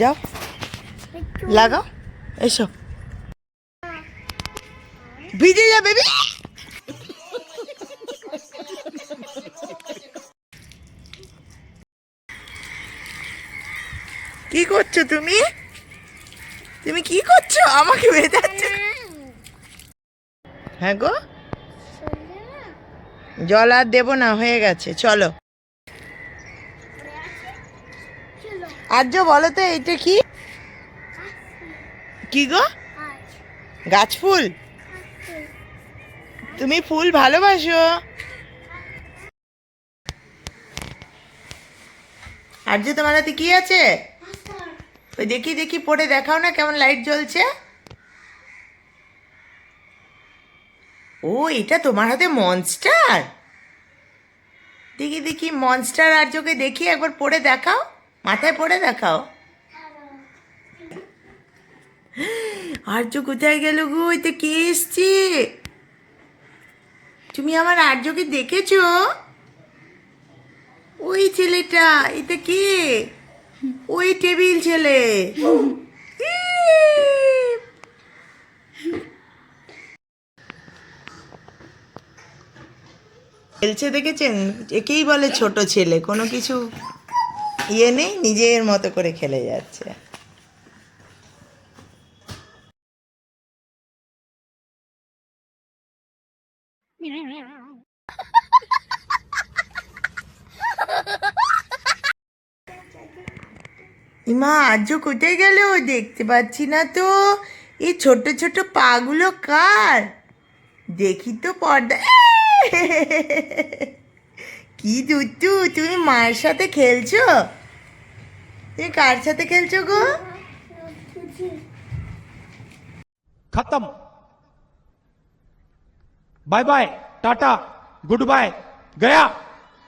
যাও। লাগাও। এসো। ভিজে যাবে বেবি। কি করছ তুমি? তুমি কি করছ? আমাকে ভেজাচ্ছ হ্যাঁ গো। জল আর দেবো না হয়ে গেছে। চলো। আর্য, বলো তো, এইটা কি? কি গো? গাছ ফুল? তুমি ফুল ভালোবাসো। আর্য, তোমার হাতে কি আছে? ওই দেখি দেখি, পড়ে দেখাও না কেমন লাইট জ্বলছে। ও, এটা তোমার হাতে মনস্টার দেখি দেখি মনস্টার আর্যকে দেখি, একবার পড়ে দেখাও। মাথায় পড়ে দেখাও। আর্য কোথায় গেল গো? এটা কে এসছে? তুমি আমার আর্যকে দেখেছ? ওই ছেলেটা এটা কে? ওই টেবিল ছেলে। খেলছে দেখেছেন? একেই বলে ছোট ছেলে, কোনো কিছু ইয়ে নেই, নিজের মতো করে খেলে যাচ্ছে। ইমা, আজও কোথায় গেল? দেখতে পাচ্ছি না তো। এই ছোট ছোট পাগুলো কার? দেখি তো পর্দা। কি দুটু তুমি মায়ের সাথে খেলছো? तुम कार खेल गो खत्म। Bye bye tata goodbye गया।